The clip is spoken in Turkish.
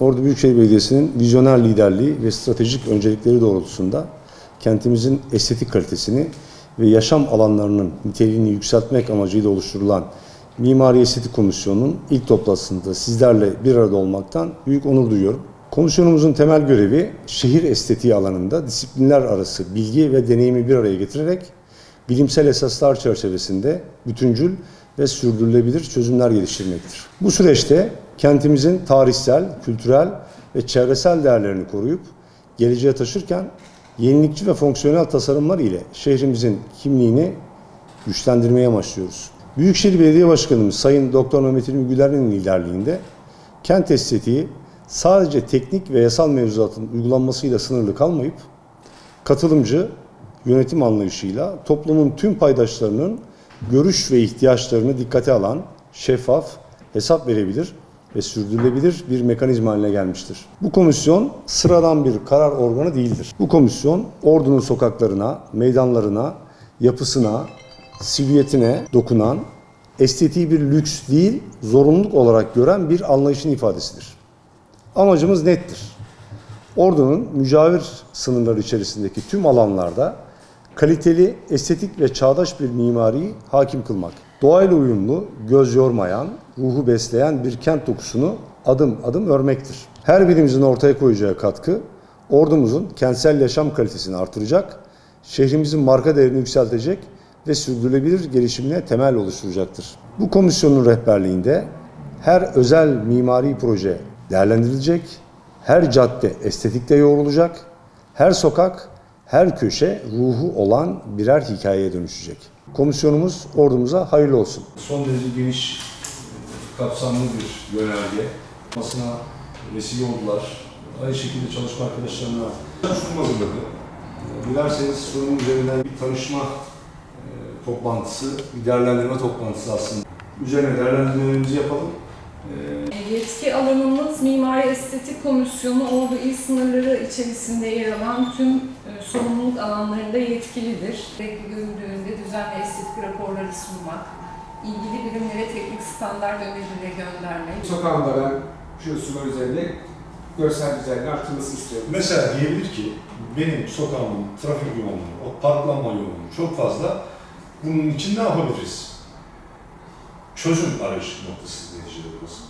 Ordu Büyükşehir Belediyesi'nin vizyoner liderliği ve stratejik öncelikleri doğrultusunda kentimizin estetik kalitesini ve yaşam alanlarının niteliğini yükseltmek amacıyla oluşturulan Mimari Estetik Komisyonu'nun ilk toplantısında sizlerle bir arada olmaktan büyük onur duyuyorum. Komisyonumuzun temel görevi şehir estetiği alanında disiplinler arası bilgi ve deneyimi bir araya getirerek bilimsel esaslar çerçevesinde bütüncül ve sürdürülebilir çözümler geliştirmektir. Bu süreçte kentimizin tarihsel, kültürel ve çevresel değerlerini koruyup geleceğe taşırken yenilikçi ve fonksiyonel tasarımlar ile şehrimizin kimliğini güçlendirmeye amaçlıyoruz. Büyükşehir Belediye Başkanımız Sayın Doktor Mehmet İlmi Güler'in liderliğinde kent estetiği sadece teknik ve yasal mevzuatın uygulanmasıyla sınırlı kalmayıp katılımcı yönetim anlayışıyla toplumun tüm paydaşlarının görüş ve ihtiyaçlarını dikkate alan, şeffaf, hesap verebilir ve sürdürülebilir bir mekanizma haline gelmiştir. Bu komisyon sıradan bir karar organı değildir. Bu komisyon ordunun sokaklarına, meydanlarına, yapısına, silüetine dokunan, estetiği bir lüks değil, zorunluluk olarak gören bir anlayışın ifadesidir. Amacımız nettir. Ordunun mücavir sınırları içerisindeki tüm alanlarda kaliteli, estetik ve çağdaş bir mimariyi hakim kılmak. Doğayla uyumlu, göz yormayan, ruhu besleyen bir kent dokusunu adım adım örmektir. Her birimizin ortaya koyacağı katkı, ordumuzun kentsel yaşam kalitesini artıracak, şehrimizin marka değerini yükseltecek ve sürdürülebilir gelişimine temel oluşturacaktır. Bu komisyonun rehberliğinde her özel mimari proje değerlendirilecek, her cadde estetikte yoğrulacak, her sokak, her köşe ruhu olan birer hikayeye dönüşecek. Komisyonumuz ordumuza hayırlı olsun. son derece geniş, e, kapsamlı bir yönerge. Masına vesile oldular. Aynı şekilde çalışma arkadaşlarına sunum hazırladı. E, Dilerseniz sunum üzerinden bir tanışma e, toplantısı, bir değerlendirme toplantısı aslında. Üzerine değerlendirmelerimizi yapalım. Yetki alanımız Mimari Estetik Komisyonu Ordu il sınırları içerisinde yer alan tüm e, sorumluluk alanlarında yetkilidir. Gerekli görüldüğünde düzenli estetik raporları sunmak, ilgili birimlere teknik standart önerileri göndermek, Sokağımda ben şu sular üzerinde görsel güzelliği artırmasını istiyorum. Mesela diyebilir ki benim sokağımın trafik yoğunluğu, o parklanma yoğunluğu çok fazla. Bunun için ne yapabiliriz? Çözüm arayış noktası neticede burası.